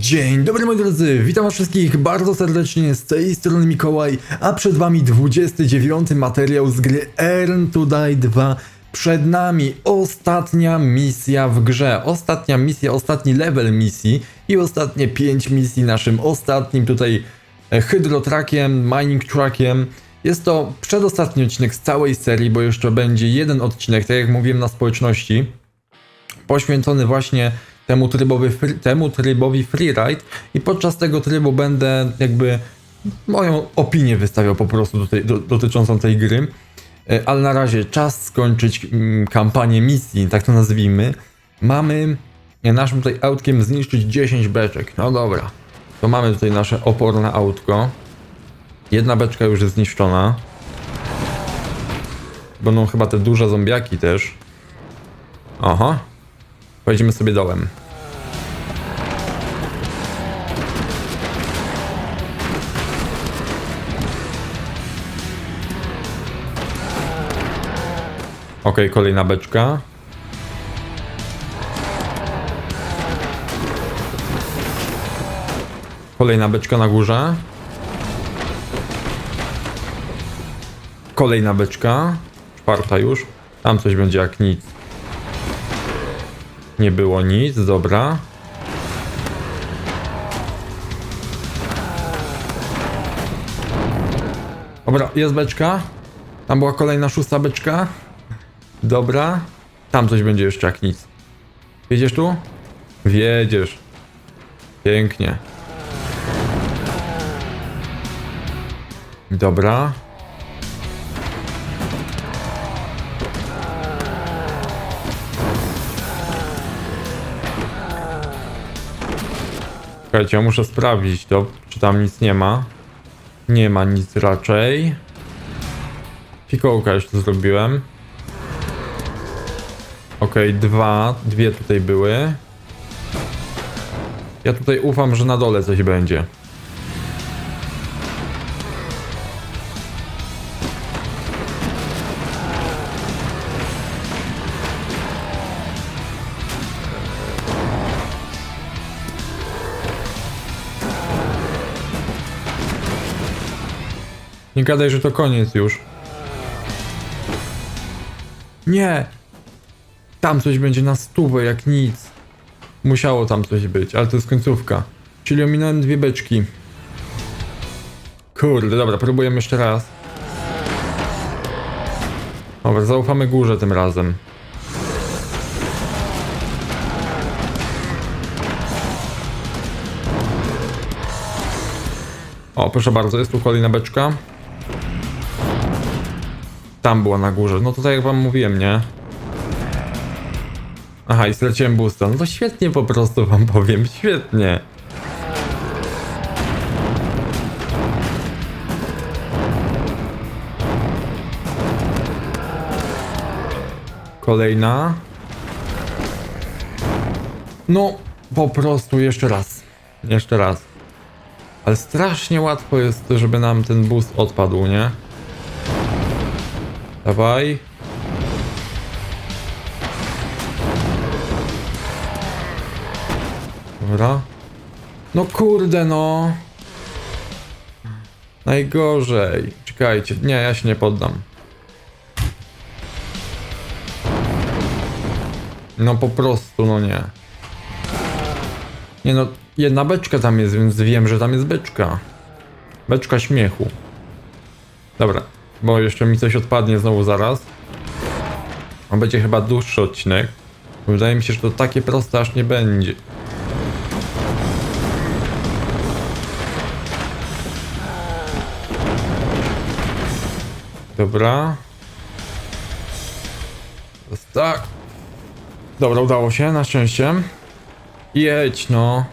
Dzień dobry moi drodzy, witam was wszystkich bardzo serdecznie z tej strony Mikołaj, a przed wami 29 materiał z gry Earn to Die 2. Przed nami ostatnia misja w grze, ostatnia misja, ostatni level misji i ostatnie 5 misji naszym ostatnim tutaj e, hydrotrakiem, mining truckiem. Jest to przedostatni odcinek z całej serii, bo jeszcze będzie jeden odcinek, tak jak mówiłem na społeczności poświęcony właśnie temu trybowi, temu trybowi freeride i podczas tego trybu będę jakby moją opinię wystawiał po prostu do tej, do, dotyczącą tej gry. E, Ale na razie czas skończyć mm, kampanię misji, tak to nazwijmy. Mamy naszym tutaj autkiem zniszczyć 10 beczek. No dobra, to mamy tutaj nasze oporne autko. Jedna beczka już jest zniszczona. Będą chyba te duże zombiaki też. Aha. Pojedziemy sobie dołem. Ok, kolejna beczka. Kolejna beczka na górze. Kolejna beczka. Czwarta już. Tam coś będzie jak nic. Nie było nic, dobra. Dobra, jest beczka. Tam była kolejna szósta beczka. Dobra. Tam coś będzie jeszcze jak nic. Wiedziesz tu? Wiedziesz. Pięknie. Dobra. Czekajcie, ja muszę sprawdzić to, czy tam nic nie ma. Nie ma nic raczej. Fikołka już tu zrobiłem. Okej, dwa, dwie tutaj były. Ja tutaj ufam, że na dole coś będzie. Nie gadaj, że to koniec już. Nie! Tam coś będzie na stówę, jak nic. Musiało tam coś być, ale to jest końcówka. Czyli ominąłem dwie beczki. Kurde, dobra, próbujemy jeszcze raz. Dobra, zaufamy górze tym razem. O, proszę bardzo, jest tu kolejna beczka. Tam była na górze. No to tak jak wam mówiłem, nie? Aha, i straciłem boosta. No to świetnie po prostu wam powiem, świetnie. Kolejna. No, po prostu jeszcze raz. Jeszcze raz. Ale strasznie łatwo jest, żeby nam ten boost odpadł, nie? Dawaj. Dobra. No kurde no. Najgorzej. Czekajcie. Nie, ja się nie poddam. No po prostu, no nie. Nie no, jedna beczka tam jest, więc wiem, że tam jest beczka. Beczka śmiechu. Dobra, bo jeszcze mi coś odpadnie znowu zaraz. On będzie chyba dłuższy odcinek. Wydaje mi się, że to takie proste aż nie będzie. Dobra. Tak. Dobra, udało się, na szczęście. Jedź, no.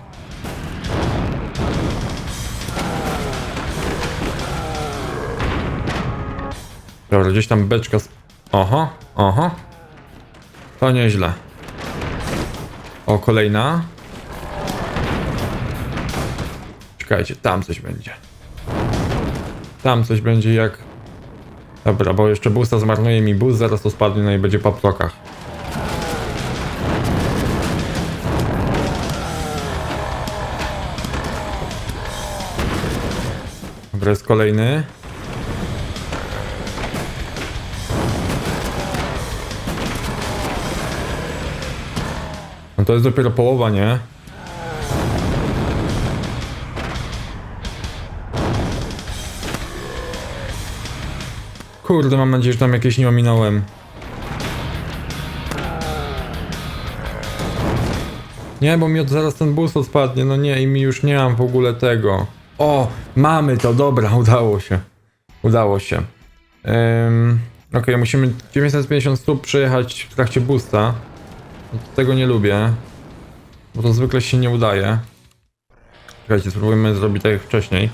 Dobra, gdzieś tam beczka. Oho, oho. To nieźle. O, kolejna. Czekajcie, tam coś będzie. Tam coś będzie jak... Dobra, bo jeszcze busta zmarnuje mi bus, zaraz to spadnie, no i będzie po ptokach. Dobra, jest kolejny. To jest dopiero połowa, nie? Kurde, mam nadzieję, że tam jakieś nie ominąłem. Nie, bo mi od zaraz ten bus odpadnie, no nie, i mi już nie mam w ogóle tego. O, mamy to, dobra, udało się. Udało się. Um, Okej, musimy 950 stóp przejechać w trakcie busta. Tego nie lubię. Bo to zwykle się nie udaje. Czekajcie, spróbujmy zrobić tak jak wcześniej.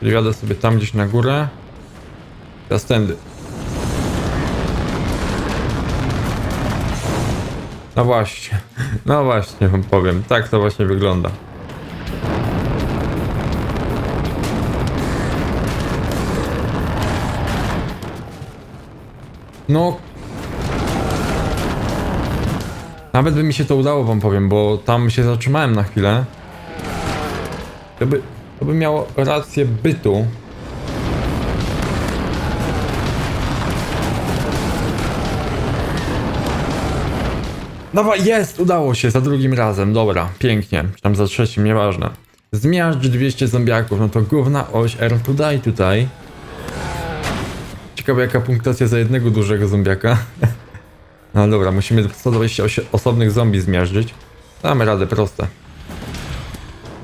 Czyli jadę sobie tam gdzieś na górę. Teraz tędy. No właśnie, no właśnie wam powiem, tak to właśnie wygląda. No. Nawet by mi się to udało wam powiem, bo tam się zatrzymałem na chwilę. To by, to by miało rację bytu. Dawaj, jest! Udało się za drugim razem, dobra, pięknie. Tam za trzecim, nieważne. Zmiażdż 200 zombiaków, no to główna oś R tutaj, tutaj. Ciekawe jaka punktacja za jednego dużego zombiaka. No dobra, musimy 120 osi- osobnych zombie zmiażdżyć. Damy radę, proste.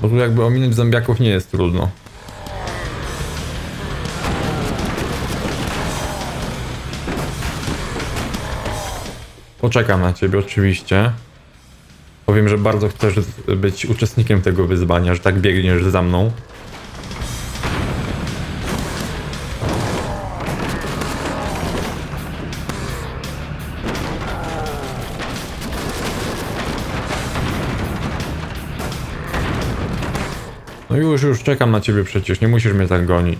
Bo tu jakby ominąć zombiaków nie jest trudno. Poczekam na ciebie oczywiście. Powiem, że bardzo chcesz być uczestnikiem tego wyzwania, że tak biegniesz za mną. Już, już czekam na ciebie przecież, nie musisz mnie tak gonić.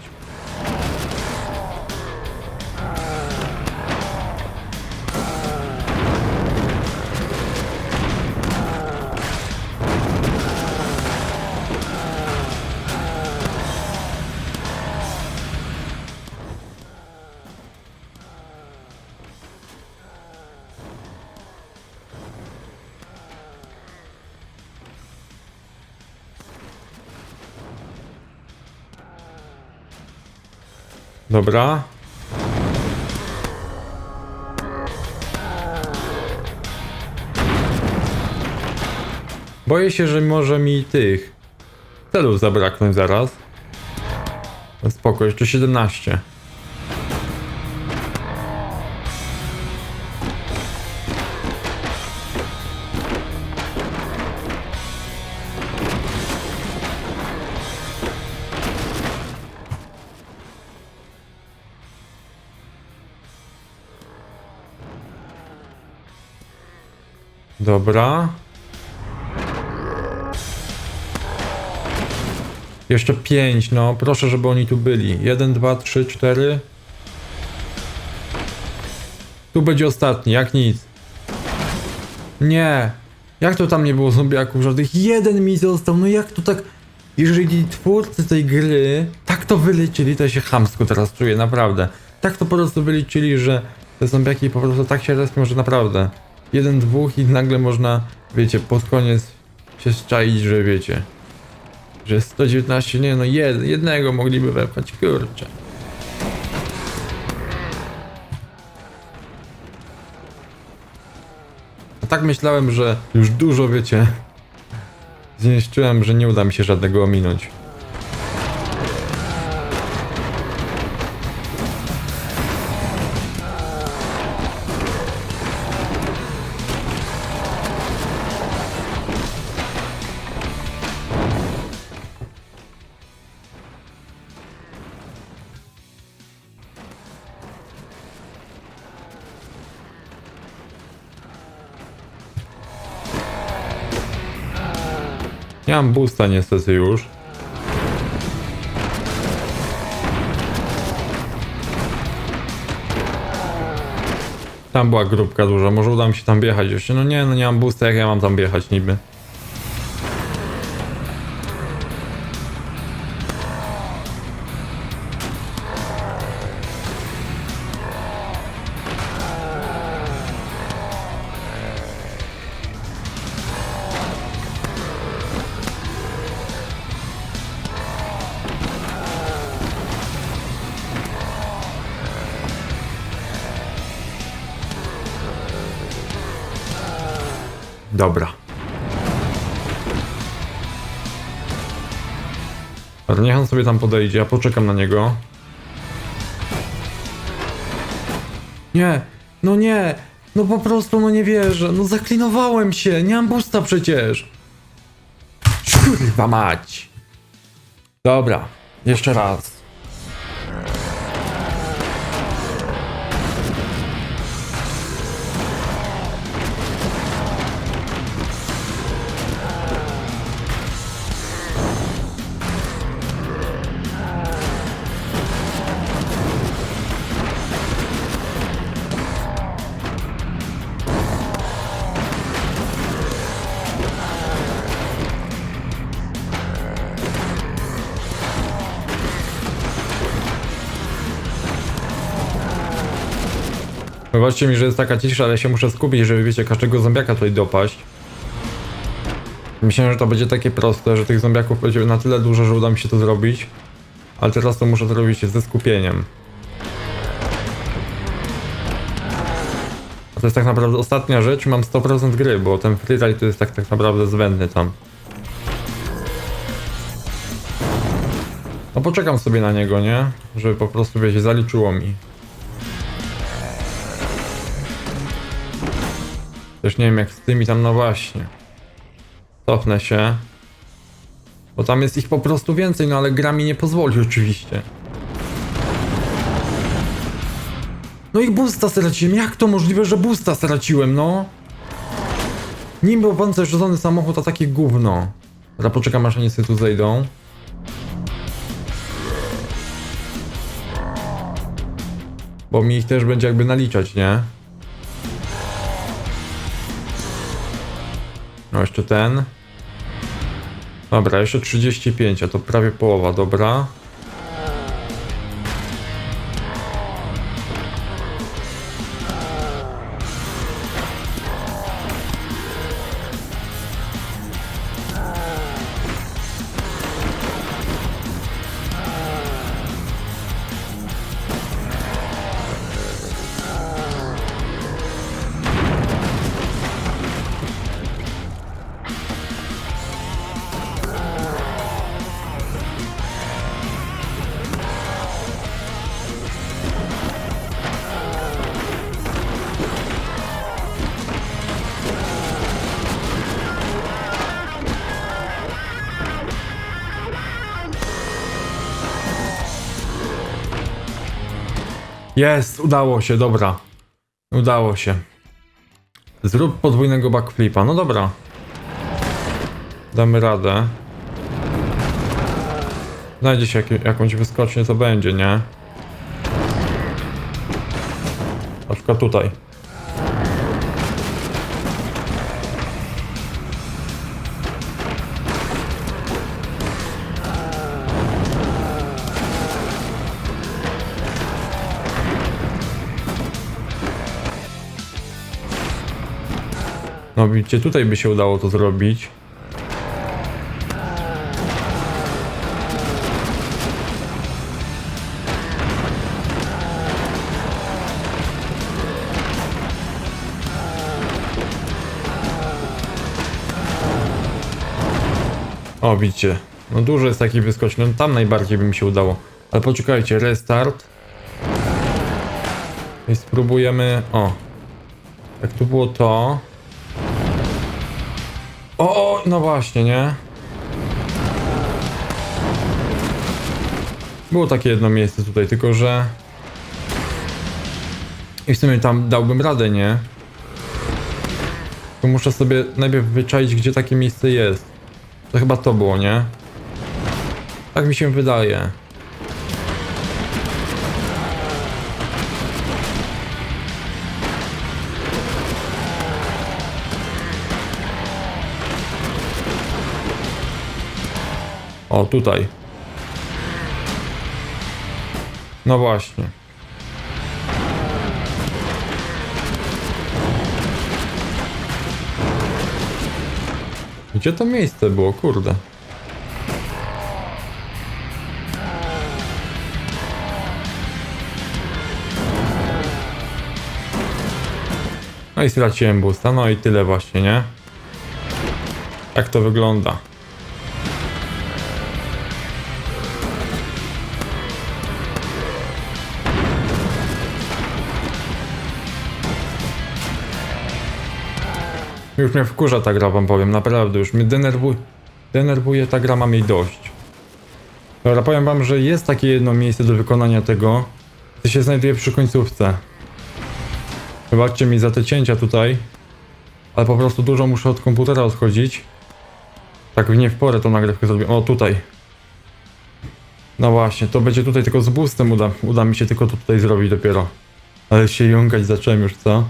Dobra. Boję się, że może mi tych celów zabraknąć zaraz. Spoko, jeszcze 17. Dobra. Jeszcze pięć, no proszę, żeby oni tu byli. Jeden, dwa, trzy, cztery. Tu będzie ostatni, jak nic. Nie. Jak to tam nie było zombiaków żadnych? Jeden mi został, no jak to tak... Jeżeli twórcy tej gry tak to wyliczyli, to ja się chamsko teraz czuję, naprawdę. Tak to po prostu wyliczyli, że te zombiaki po prostu tak się respią, że naprawdę. Jeden, dwóch i nagle można, wiecie, pod koniec się zczaić, że wiecie. Że 119, nie no, jed, jednego mogliby wepchać, kurczę. A tak myślałem, że już dużo, wiecie, zniszczyłem, że nie uda mi się żadnego ominąć. Mam boosta niestety już. Tam była grupka duża, może uda mi się tam wjechać jeszcze. No nie, no nie mam boosta, jak ja mam tam wjechać niby. Dobra. Niech on sobie tam podejdzie, ja poczekam na niego. Nie, no nie, no po prostu no nie wierzę, no zaklinowałem się, nie mam busta przecież. Kurwa mać. Dobra, jeszcze raz. Wybaczcie mi, że jest taka cisza, ale się muszę skupić, żeby wiecie, każdego zombiaka tutaj dopaść. Myślałem, że to będzie takie proste, że tych zombiaków będzie na tyle dużo, że uda mi się to zrobić. Ale teraz to muszę zrobić ze skupieniem. A to jest tak naprawdę ostatnia rzecz mam 100% gry, bo ten freeride to jest tak, tak naprawdę zbędny tam. No poczekam sobie na niego, nie? Żeby po prostu, wiecie, zaliczyło mi. Też nie wiem jak z tymi tam, no właśnie. Cofnę się. Bo tam jest ich po prostu więcej, no ale gra mi nie pozwoli oczywiście. No i boosta straciłem. Jak to możliwe, że boosta straciłem, no? Nim był pancerzony samochód, a takie gówno. Teraz poczekam aż oni sobie tu zejdą. Bo mi ich też będzie jakby naliczać, nie? No jeszcze ten. Dobra, jeszcze 35, a to prawie połowa, dobra. Jest, udało się, dobra. Udało się. Zrób podwójnego backflipa. No dobra. Damy radę. Znajdzie się jak, jakąś wyskocznię, to będzie, nie? Na przykład tutaj. No widzicie, tutaj by się udało to zrobić. O, widzicie. No dużo jest takich wyskoczni. No tam najbardziej by mi się udało. Ale poczekajcie, restart. I spróbujemy... O. Jak tu było to... No właśnie, nie? Było takie jedno miejsce tutaj, tylko że... I w sumie tam dałbym radę, nie? Tylko muszę sobie najpierw wyczaić, gdzie takie miejsce jest. To chyba to było, nie? Tak mi się wydaje. O, tutaj. No właśnie. Gdzie to miejsce było, kurde? No i straciłem boosta, no i tyle właśnie, nie? Jak to wygląda? Już mnie wkurza ta gra, wam powiem, naprawdę, już mnie denerwuje, denerwuje ta gra, mam jej dość. Dobra, powiem wam, że jest takie jedno miejsce do wykonania tego, to się znajduje przy końcówce. Wybaczcie mi za te cięcia tutaj, ale po prostu dużo muszę od komputera odchodzić. Tak nie w porę tą nagrywkę zrobię. O, tutaj. No właśnie, to będzie tutaj tylko z boostem uda, uda mi się tylko to tutaj zrobić dopiero. Ale się jąkać zacząłem już, co?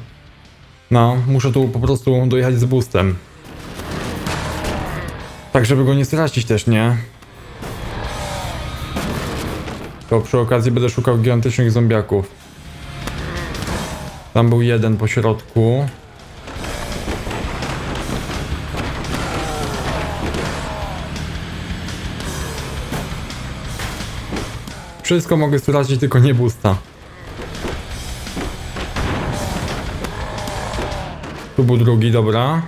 No, muszę tu po prostu dojechać z boostem. Tak, żeby go nie stracić też, nie? To przy okazji będę szukał gigantycznych zombiaków. Tam był jeden po środku. Wszystko mogę stracić, tylko nie boosta. Tu był drugi, dobra.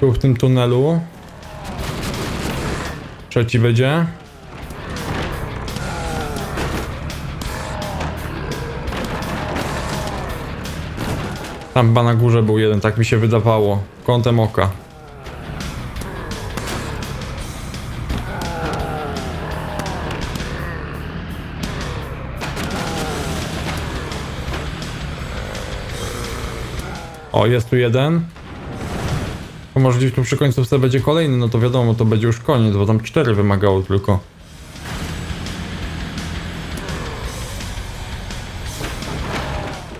Tu w tym tunelu. Trzeci będzie. Tam chyba na górze był jeden, tak mi się wydawało. Kątem oka. O, jest tu jeden. To może gdzieś tu przy końcówce będzie kolejny, no to wiadomo, to będzie już koniec, bo tam cztery wymagało tylko.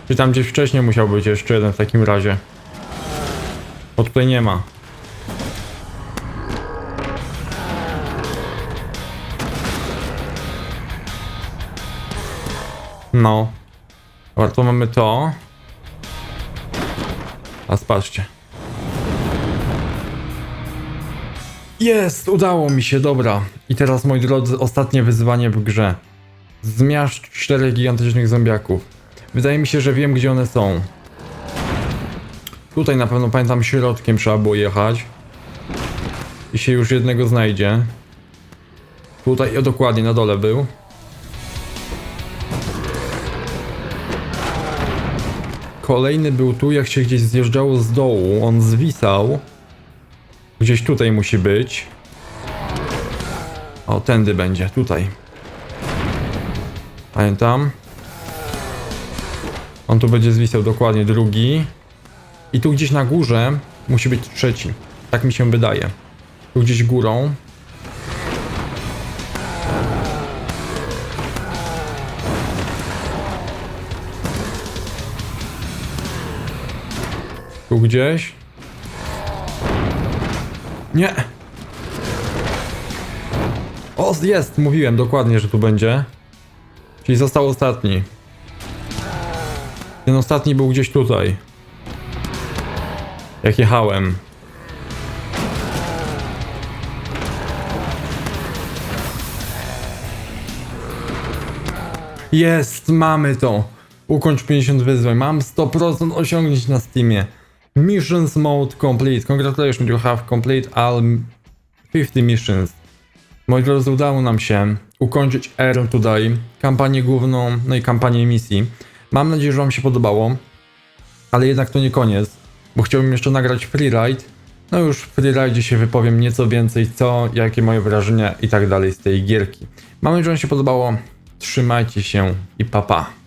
Czy tam gdzieś wcześniej musiał być jeszcze jeden w takim razie? Bo tutaj nie ma. No. Dobra, to mamy to. A spatrzcie. Jest! Udało mi się, dobra. I teraz, moi drodzy, ostatnie wyzwanie w grze. Zmiażdż czterech gigantycznych zombiaków. Wydaje mi się, że wiem, gdzie one są. Tutaj na pewno pamiętam środkiem trzeba było jechać. I się już jednego znajdzie. Tutaj, o, dokładnie, na dole był. Kolejny był tu, jak się gdzieś zjeżdżało z dołu. On zwisał. Gdzieś tutaj musi być. O, tędy będzie, tutaj. Pamiętam. On tu będzie zwisał dokładnie drugi. I tu gdzieś na górze musi być trzeci. Tak mi się wydaje. Tu gdzieś górą. Tu gdzieś. Nie. O, jest, mówiłem dokładnie, że tu będzie. Czyli został ostatni. Ten ostatni był gdzieś tutaj. Jak jechałem. Jest, mamy to. Ukończ 50 wyzwań. Mam 100% osiągnięć na Steamie. Missions mode complete. Congratulations, you have complete all 50 missions. Moi drodzy, udało nam się ukończyć R tutaj, kampanię główną, no i kampanię misji. Mam nadzieję, że Wam się podobało, ale jednak to nie koniec, bo chciałbym jeszcze nagrać freeride. No już w freeride się wypowiem nieco więcej, co, jakie moje wrażenia i tak dalej z tej gierki. Mam nadzieję, że Wam się podobało. Trzymajcie się i pa pa.